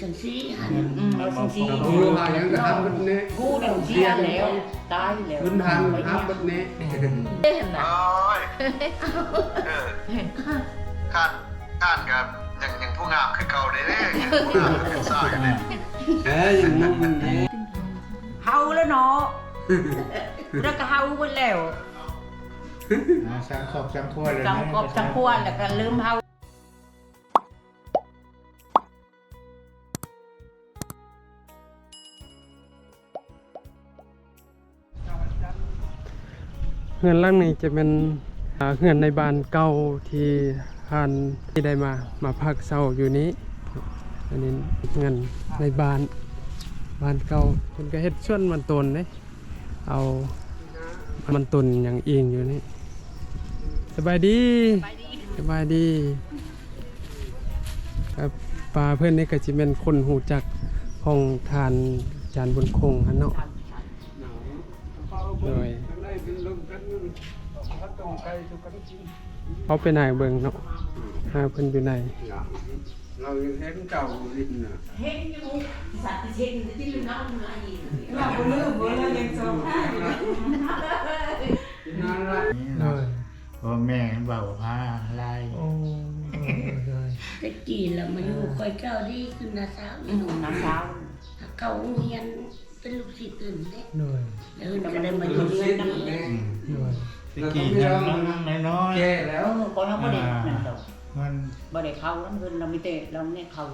จังซี่หันอืมเอาสิเอาลูกหายังก็ทำแบบนี้กูเดี๋ยวเสียแล้ว ตายแล้วขึ้นทางทำแบบนี้เห็นน่ะโอ้ยเออคาดคาดกับอย่างอย่างผู้งามคือเก่าเลยเนี่ยอย่างผู้งามคือเป็นสาวอย่างนี้เอ้ยอย่างนั้นมันนี้เฮาแล้วเนาะแล้วก็เฮาไปแล้วอ่าสังครอบสังครัวเลยจังกบจังควรแล้วก็ลืมเฮา ฮือนล่างนี้จะเป็นเฮือนในบ้านเก่าที่ท่านที่ได้มามาพักเศร้าอยู่นี้ อันนี้เงินในบ้านบ้านเก่าเพิ่นก็เฮ็ดส่วนมันตนเด้เอามันตนอย่างเองอยู่นี่สบายดีสบายดีครับปลาเพื่อนนี่ก็จะเป็นคนหูจักของทานจานบนคงฮันเนาะโดย เขาไปไหนเบิ่งเนาะหาเพิ่นอยู่ไหนเรายังเห็นเก่าลิ้นน่ะเห็นอยู่สัตว์เห็นที่ลืมเฮามาอีกนั่นละเลยพ่อแม่เบาพาลายโอ้เลยตะกี้แล้วมาอยู่คอยเก้าดีขึ้นนะสาวอืนี่มหนูน้ำเช้าเก่าเรียนเป็นลูกศิษย์อื่นเด้เลยเดินก็ได้มาอยู่เรียนนี้เลย ตะกี้ยังน้อยแก่แล้เอวอคนเราบ่ได้นั่นดอกๆมันบ่ได้เข้าแล้วเพิ่นเรามีแต่เราเนี่ยเข้า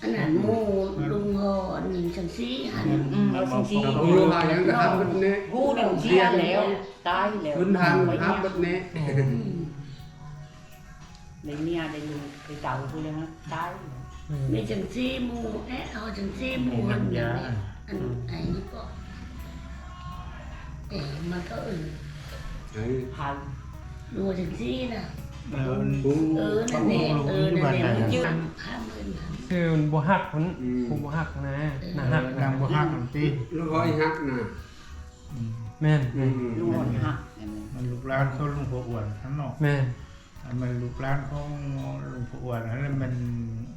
อันนั้นหมู่ลุงฮออันจังซี่หันอืมเอาสิเอาลูกหายังก็ทำแบบนี้กูเดี๋ยวเสียแล้วตายแล้วขึ้นทางไว้ทำแบบนี้ได้เมียได้ลูกได้เต่าพูดเลยนะตายมีจังซี่หมู่แอะเอาจังซี่หมู่หันอย่างนี้อันไอ้นี่ก็เอ๋มันก็เออ ไอ้พันดูจังซี่น่ะ เออปุ้ง เออ นั่นแหละเออ นั่นแหละมันยืนข้ามเงินหันคือมันบ่ฮักมันกูบ่ฮักนะนะฮักนางบ่ฮักมันติลูกหอยหักน่ะแม่นอืแม่นมลูกหมดหักเห็นไหมมันลูกหลานเขาลุงพ่ออ้วนข้างนอกแม่นอันมันลูกหลานของลุงพ่ออ้วนอันนั้นมัน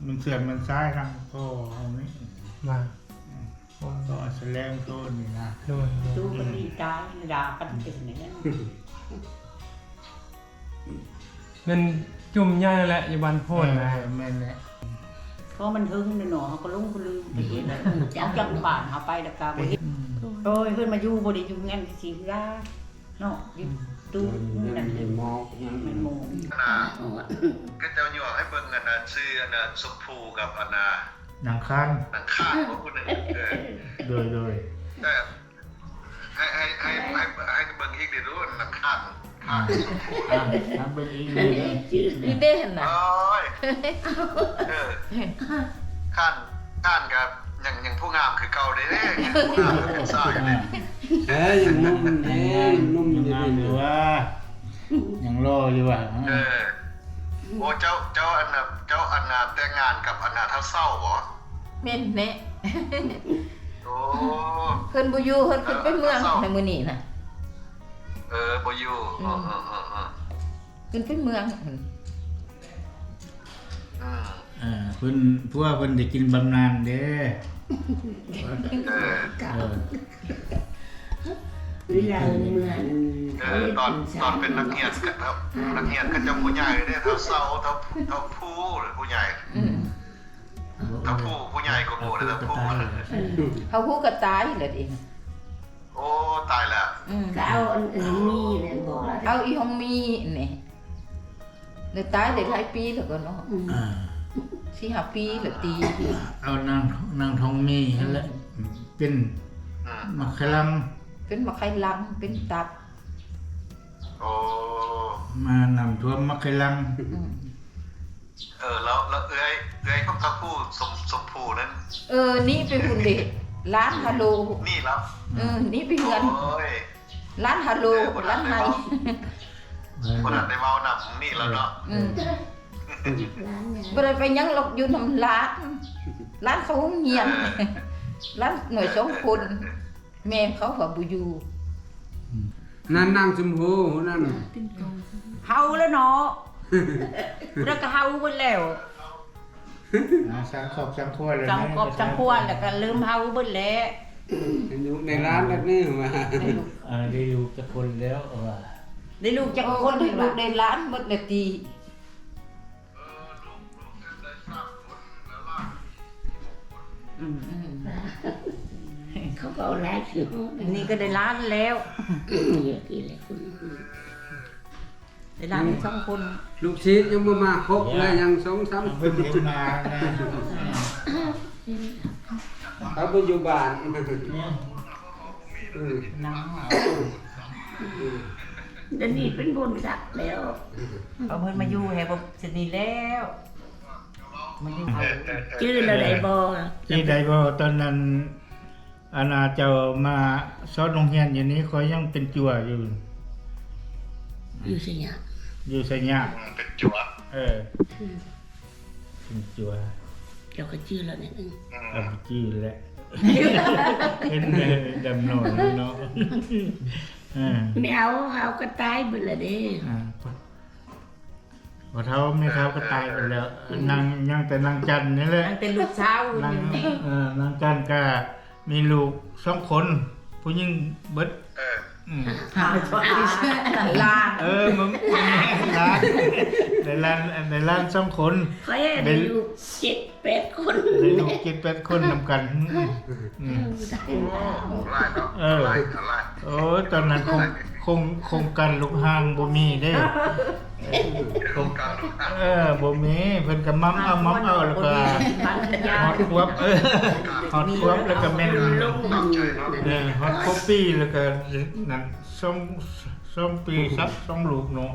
มันเสื่อมมันซ้ายทางพ่อเอานี่มาโอ้ก็แสดงโทษนี่นะโดยโดยดูกันดีตายด่ากันเป็นอย่างนั้น แมันจุ่มใหญ่แหละอยู่บ้านโพนนะเออแม่นแหละเพราะมันถึงในหนอเขาก็ลุงก็ลืมไปเองแล้วเอาจังป่านเขาไปแล้วก็บ่เห็นอืมโอ้ยเพิ่นมาอยู่บ่ได้อยู่งั้นสิล่ะเนาะอยู่ตู้ยันั่งนมีหมอกยังมันโมงนะก็จะอยู่ให้เบิ่งอันน่ะชื่ออันน่ะสมภูกับอันน่ะนางคันหนังข้างของคุณนึงเออโดยโดยแต่ให้ให้ให้ให้ให้เบิ่งอีกเดี๋ยวรู้หนังข้างข้าง สมภูอะทำเป็นอีกเลยนี่เด้นน่ะโอ้ยเออข้านข้านกับอย่างอย่างผู้งามคือเก่าเลยเนี่ยอย่างผู้งามคือเป็นสาวอย่างนี้เอ้ยอย่างนั้นมันนี้นุ่มยังอย่างงามอนี้ยู่ว่ายังรออยู่ว่าเออโอ้เจ้าเจ้าอันน่ะเจ้าอันน่ะแต่งงานกับอันน่ะเท่าเศร้าบ่แม่นแน่โอ้ เพิ่นบ่อยู่เพิ่นขึ้นไปเมืองในมื้อนี้น่ะ เออบ่อยู่เออเออเออเออขึ้นไปเมืองอืมเออเพิ่นพวกเพิ่นได้กินบำนาญเด้เออเก่าเออเวลาเหมือนเออตอนตอนเป็นนักเรียนกับครับนักเรียนก็จะผู้ใหญ่เนี่ยเท่าเศร้าเท่าเท่าผู้หรือผู้ใหญ่อืมเท่าผู้ผู้ใหญ่กว่าหมู่เลยเท่าผู้เฮาฮู้ก็ตายแล้วดิ โอ้ ตายแล้ว อืมก็เอาอันอื่นมีเลยบอกแล้วเอาอีหองมีนี่ได้ตายได้หลายปีแล้วก็เนาะอืมอ่าสี่ห้าปีแล้วตีเอานางนางทองมีนั่นแหละเป็นอืมมักขลังเป็นมะไข่ลังเป็นตับโอ้ มานำท่วมมักขลังอืมเออ แล้ว แล้วเอ้ยเอ้ยของเท่าผู้สม สมผู้นั้น เออนี่ไปหุ่นเด็ ร้านฮัลโหลนี่แล้วเออนี่ไปเฮือนโอ้ยร้านฮัลโหลร้านไฮคนนั้นได้เมานำนี่แล้วเนาะอืมร้านเนี่ยบ่ได้ไปหยังหรอกอยู่นำร้านร้านเขาเงียนร้านหน่วยสองคนแม่เขาก็บ่อยู่นั่นนั่งชมพูนั่นเฮาแล้วเนาะแล้วก็เฮาไปแล้ว อ่าสังครอบสังครัวเลยจังกบจังพวนแล้วก็ลืมเฮาเบิดแล้วอยู่ในร้านแบบนี้มาอ่าได้อยู่กับคนแล้วเออได้ลูกจักคนได้ลูกได้หล้านเบิดแล้วตีเออลูกลูกได้สามคนแล้วล่ะอืมเขาก็เอาหลายสิห้องอันนี้ก็ได้หล้านแล้ว เยอะกี่เลยคุณ ได้หล้านสองคนลูกศิษย์ยังบ่มาครบเลยยังสองสามคเพิ่นงเห็นมานะเขาไปอยู่บ้านอืมนั่งเดี๋ยวนี้เป็นบนสักแล้วเอาเพิ่นมาอยู่ให้บ่สนิทแล้วมาอยู่เฮาชื่อเราได้บ่ที่ใดบ่ตอนนั้นอาณาเจ้ามาสอนโรงเรียนอยู่นี้เขายังเป็นจั่วอยู่ อยู่สิเนี่ยอยู่ไสยะอืมเป็นจั่วเออเป็นจั่วเจ้าก็ชื่อเราเนี่ยนึงอืม เอาไปจี้แหละเห็นเออดำหน่อยเนาะเออไม่เอาเขาก็ตายไปและเด้อ่าพอเท้าไม่เท้าก็ตายไปแล้วนางยังแต่นางจันนี่แหละนั่งเป็นลูกสาวนาองยู่นี่เออนางจันก็มีลูกสองคน ผู้หญิงเบิดเออ อืมหาหลานเออมึงมึงร้านในร้านในร้านสองคนเขาได้อยู่เจ็ดแปดคนในลูกกินเป็ดคนนำกันอืม โอ้ไล่เนาะเออไล่ไล่โอ้ยตอนนั้นคง คงคงกันลูกห้างบ่มีเด้โครงการลูกอะเออบ่มีเพิ่นก็มั่มเอามั่มเอาแล้วก็ปัญญาฮอดควบเออฮอดควบแล้วก็แม่นลงมันใจเนาะเออฮอตคอปปี้แล้วก็นั่นสองสองปีซับสองลูกเนาะ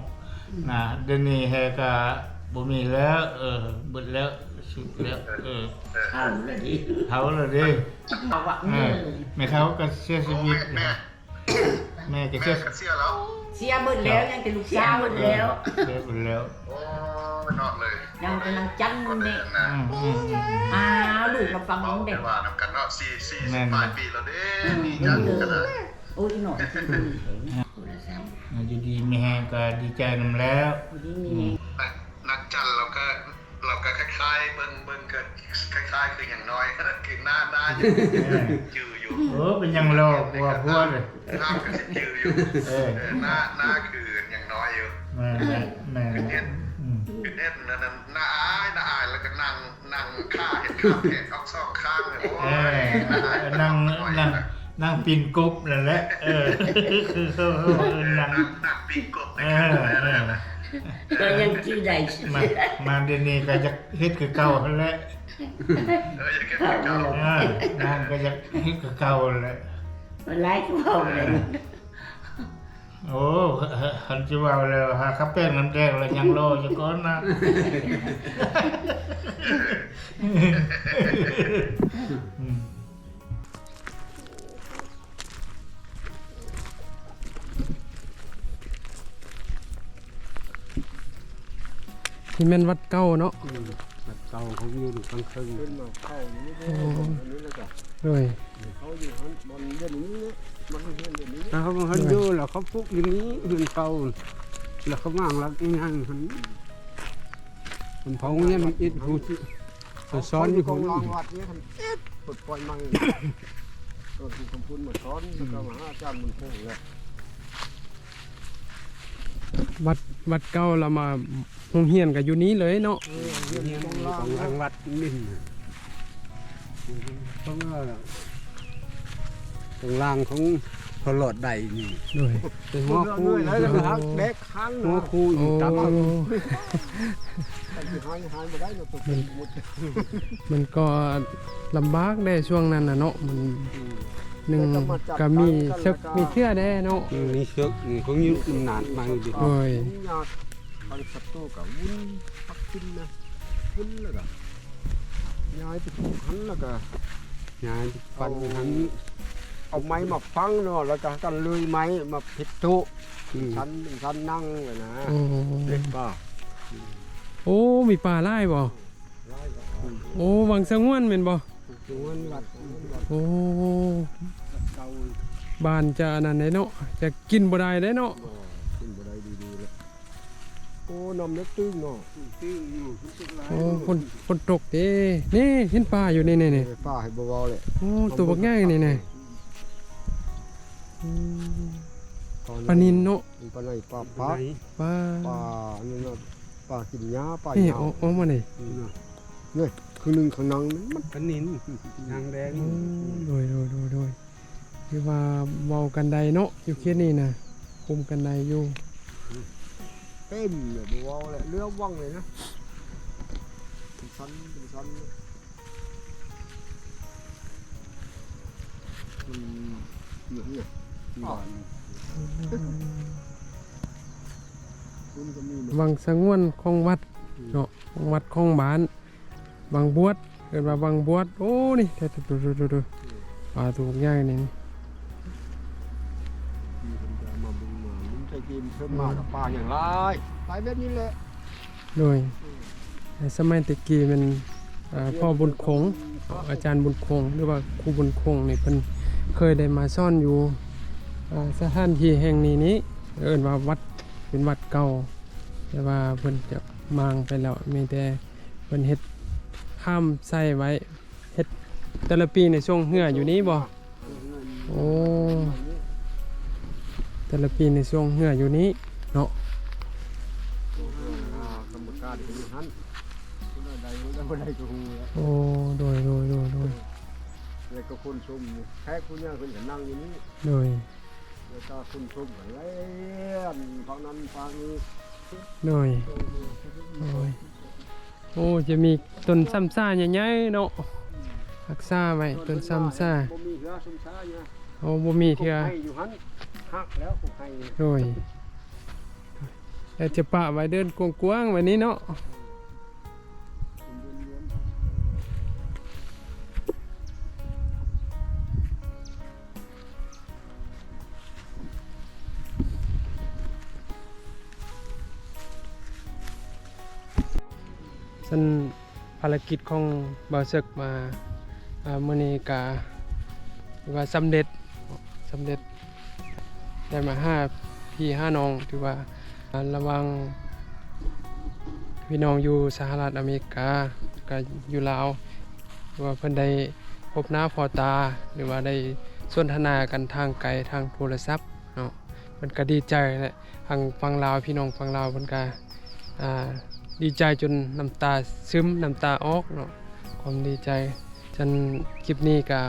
นะเดี๋ยวนี้แฮก็บ่มีแล้วเออเบิดแล้วสุดแล้วเออเอาเลยดิเฒ่าแล้วเด้เอาว่าเออแม่เฒ่าก็เสียชีวิตแม่ แม่ก็แม่เสียก็เสียแล้ว เสียเบิดแล้วยังแต่ลูกเสียสาวหมดแล้วเสียไปแล้วโอ้ยนอนเลยยังแต่นางจันก็เดินี่นนะอืมอืมอืม อ้าวลูกเราฟังเอาน้องเด็เด็กกว่านำกันเนาะสี่สี่แม่สิบนปลายปีแล้วเด้นี่จังกันนะโอ้ยหน่อยคนละสามอยู่ดีมีแฮงก็ดีใจนำแล้วดีมีนักนักจันเราก็เราก็คล้ายๆเบิ่งเบิ่งก็คล้ายๆคืออย่างน้อยคือหน้าหน้าอยู่จื ออยู่โอ้เป็นยังโลกว่าพวดเลยหน้าก็สิจืออยู่เออเออหน้าหน้าคืออย่างน้อยอยู่แม่แม่แม่คือเน็ตอืมคือเน็ตนั่นน่ะหน้าอายหน้าอายแล้วก็นั่งนั่งข้าเห็นข้าวแขกออกสองข้างเลยโอ้เอยหน้าอายอนั่งนั่งนั่งปีนกบนั่นแหละเออคือเขาเขาเอิ้นนั่งนั่งนั่งปีกกบในเอข้า งอเลยเออนะก็ยังชื่อใดสิมามาเดี๋ยวนี้ก็จะเฮ็ดคือเก่าหั่นแหละเอออย่างเงี้ยเจ้าเออนั่งก็จะเฮ็ดคือเก่าหั่นแหละมันไล่ก็เอาเลยโอ้คันสิว่าแล้วหาข้าวแป้งน้ำแดงแล้วยังรออยู่ก่อนนะ อืมที่แม่นวัดเก่าเนาะแบบเก่าเขาอยู่กลางคืนโอ้ด้วยแล้วเขามาเขาอยู่แล้วเขาปลุกอย่างนี้เฮือนเก่าแล้วเขามั่งรักง่ายๆหันมันพองเนี่ยมันอิดหูจะซ้อนอยู่ขคองนรางวัดเนี่ยทำเอ็ดปลดปล่อยมังตัวที่คำพูดมาซ้อนแล้วก็มาหาอาจารย์มันโค้งเลยวัด วัดเก่าเรามาโรงเรียนกันอยู่นี้เลยเนาะเนี่ยของทางวัดนี่นะเพราะว่าตรงล่างของพลอดใดนี่ด้วยเป็นหัวคู่เลยแล้วก็หักเด็กข้างหัวนะคู่อโอ้ยู่ตับแต่ที่หายหายมาได้เราตัวหมดมันก็ลำบากได้ช่วงนั้นน่ะเนาะมัน หนึ่งก็มีซึกมีเชื่อได้เนาะนี่เชือกนี่ของอยู่นานมาอยู่ดิโอ้ยญาติบริษัทโตกับวุ้นพักกินนะวุ้นแล้วก็ย้ายไปถูกหันแล้วก็งานปันหันเอาไม้มาฟังเนาะแล้วก็กันเลยไม้มาผิดทุอืมชั้นเป็นชั้นนั่งเลยนะโอ้เล็กป่ะโอ้มีป่าไร่บ่ไล่ก็โอ้วังสงวนแม่นบ่ ถูกเงินวัดเงินวัดโอ้เก่าบ้านจะอันนั้นได้เนาะจะกินบ่ได้ได้เนาะขึ้นบ่ได้ดีๆเลยโกอ้น้ำเล็กตึ้งเนาะตื้งอยู่มันจะไหลโอ้ฝนฝนตกเด้นี่เห็นปลาอยู่นี่นี่นี่ไปป้าให้เบาๆเลยโอ้ตัวบักง่ายนี่นี่อืมปลานินเนาะปลาไหนปลาปลาปักไหนปลาปลาอันนั้นน่ะปลากินหญ้าปลานี่หญ้าเอาเอามานี่เนี่ ยคือหนึ่งข้างนังมันปลานินนางแดงโอ้โดยโดยโดยโดยคือว่าเว้ากันใดเนาะอยู่เขตนี้น่ะคุมกันใดอยู่เต็มเลยเบาๆเลยเรือว่างเลยนะเป็นชั้นเป็นชั้นมันเหมือนเนี่ยหวานคุณก็มีเนี่ยวังสงวนของวัดเนาะของวัดของบ้าน บางบวชเกิดว่าบางบวชโอ้นี่เดูดูดูดูปลาตัวใหญ่นี่มีคนจะมาบึงมาลุงใจกินเพิ่มมากับปลาอย่างไรไปแบบนี้แหละโดยในสมัยตะกี้มันอ่าพ่อบุญคง อาจารย์บุญคง หรือว่าครูบุญคงนี่เพิ่นเคยได้มาซ่อนอยู่อ่าสถานที่แห่งนี้นี้เอิ้นว่าวัดเป็นวัดเก่า แต่ว่าเพิ่นจะมางไปแล้วมีแต่เพิ่นเฮ็ด ข้ามใส่ไว้เฮ็ดแต่ละปีในช่วงเหื่ออยู่นี้บ่โอ้แต่ละปีในช่วงเหื่ออยู่นี้เนาะโอ้โดยโดยโดยโดยแล้วก็คนชมแค่คุณเนี่ยคุณก็นั่งอยู่นี่โดยแล้วก็คนชมก็เล่นฟังนั้นฟังนี้โดยโอ้ย โอ้จะมีต้นซ้ำซ่าใหญ่ๆเนาะรักษาไว้ต้นซ้ำซ่าบ่มีเหือสมชาเนี่ยโอ้บ่มีเถื่อให้อยู่หันหักแล้วผมให้โดยแต่จะปะไว้เดินกว้างๆไว้นี้เนาะ ฉันภารกิจของบาวศึกมาอ่ามื้อนี้ก็ถือว่าสำเร็จสำเร็จได้มาห้าพี่ห้าน้องถือว่าระวังพี่น้องอยู่สหรัฐอเมริกาก็อยู่ลาวว่าเพิ่นได้พบหน้าพอตา หรือว่าได้สนทนากันทางไกลทางโทรศัพท์เนาะเพิ่นก็ดีใจแหละทางฟังลาวพี่น้องฟังลาวเพิ่นก็อ่า ดีใจจนน้ำตาซึมน้ำตาออกเนาะความดีใจจนคลิปนี้ก็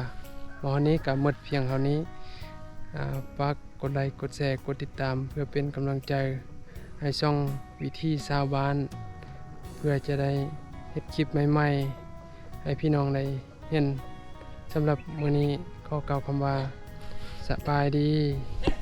วันนี้ก็หมดเพียงเท่านี้ฝากกดไลค์กดแชร์กดติดตาม เพื่อเป็นกำลังใจให้ช่องวิธีชาวบ้าน เพื่อจะได้เฮ็ดคลิปใหม่ๆ ให้พี่น้องได้เห็นสำหรับมื้อนี้ขอกล่าวคำว่าสบายดี